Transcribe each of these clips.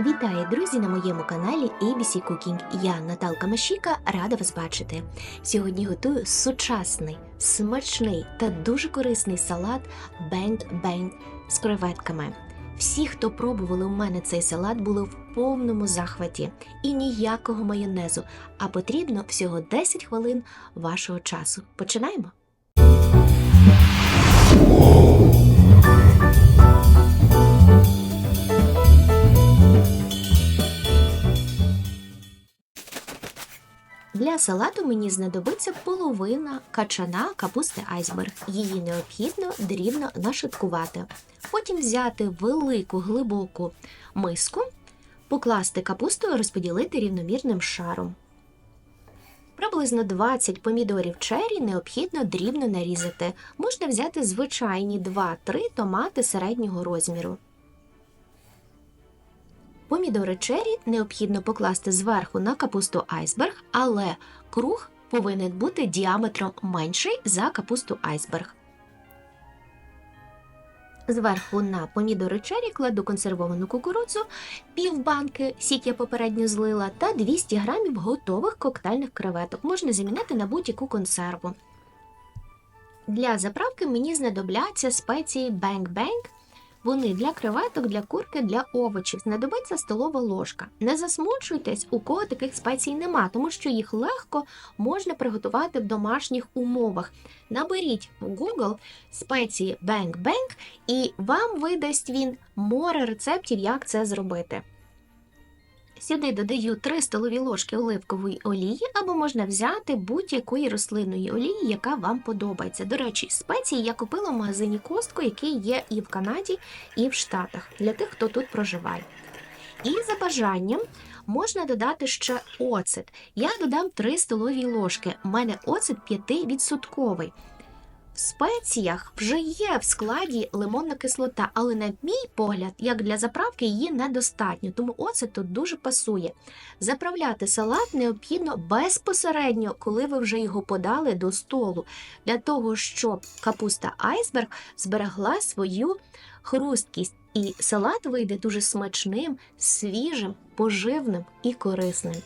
Вітаю, друзі, на моєму каналі ABC Cooking. Я Наталка Машіка, рада вас бачити. Сьогодні готую сучасний, смачний та дуже корисний салат Bang з креветками. Всі, хто пробували у мене цей салат, були в повному захваті і ніякого майонезу, а потрібно всього 10 хвилин вашого часу. Починаємо. Для салату мені знадобиться половина качана капусти айсберг. Її необхідно дрібно нашаткувати. Потім взяти велику глибоку миску, покласти капусту і розподілити рівномірним шаром. Приблизно 20 помідорів чері необхідно дрібно нарізати. Можна взяти звичайні 2-3 томати середнього розміру. Помідори чері необхідно покласти зверху на капусту айсберг, але круг повинен бути діаметром менший за капусту айсберг. Зверху на помідори чері кладу консервовану кукурудзу, пів банки, сік я попередньо злила, та 200 грамів готових коктейльних креветок. Можна замінити на будь-яку консерву. Для заправки мені знадобляться спеції Bang Bang. Вони для креветок, для курки, для овочів. Знадобиться столова ложка. Не засмучуйтесь, у кого таких спецій нема, тому що їх легко можна приготувати в домашніх умовах. Наберіть в Google спеції Bang Bang і вам видасть він море рецептів, як це зробити. Сюди додаю 3 столові ложки оливкової олії, або можна взяти будь-якої рослинної олії, яка вам подобається. До речі, спеції я купила в магазині Костко, який є і в Канаді, і в Штатах, для тих, хто тут проживає. І за бажанням можна додати ще оцет. Я додам 3 столові ложки. У мене оцет 5%. В спеціях вже є в складі лимонна кислота, але на мій погляд, як для заправки, її недостатньо, тому оцет тут дуже пасує. Заправляти салат необхідно безпосередньо, коли ви вже його подали до столу, для того, щоб капуста айсберг зберегла свою хрусткість, і салат вийде дуже смачним, свіжим, поживним і корисним.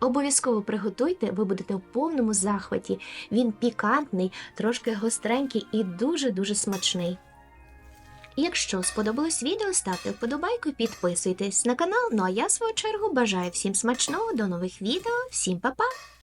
Обов'язково приготуйте, ви будете в повному захваті. Він пікантний, трошки гостренький і дуже-дуже смачний. Якщо сподобалось відео, ставте вподобайку, підписуйтесь на канал. Ну а я, в свою чергу, бажаю всім смачного, до нових відео, всім па-па!